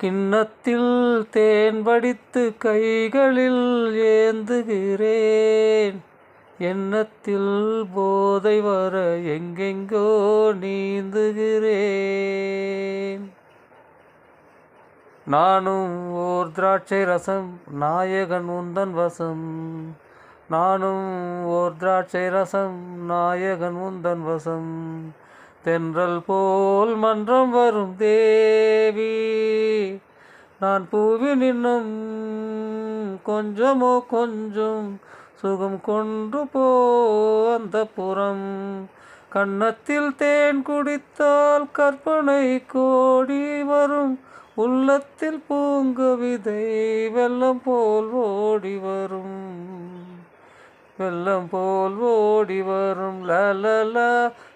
கிண்ணத்தில் தேன் வடித்து கைகளில் ஏந்துகிறேன். எண்ணத்தில் போதை வர எங்கெங்கோ நீந்துகிறேன். நானும் ஓர் திராட்சை ரசம் நாயகன் உந்தன் வசம். நானும் ஓர் திராட்சை ரசம் நாயகன் உந்தன் வசம். தென்றல் போல் மன்றம் வரும் தேவி. நான் பூவின் இன்னும் கொஞ்சமோ கொஞ்சம் சுகம் கொண்டு போ அந்த புறம். கன்னத்தில் தேன் குடித்தால் கற்பனை கோடி வரும். உள்ளத்தில் பூங்கவிதை வெள்ளம் போல் ஓடி வரும். வெள்ளம் போல் ஓடி வரும். லலலா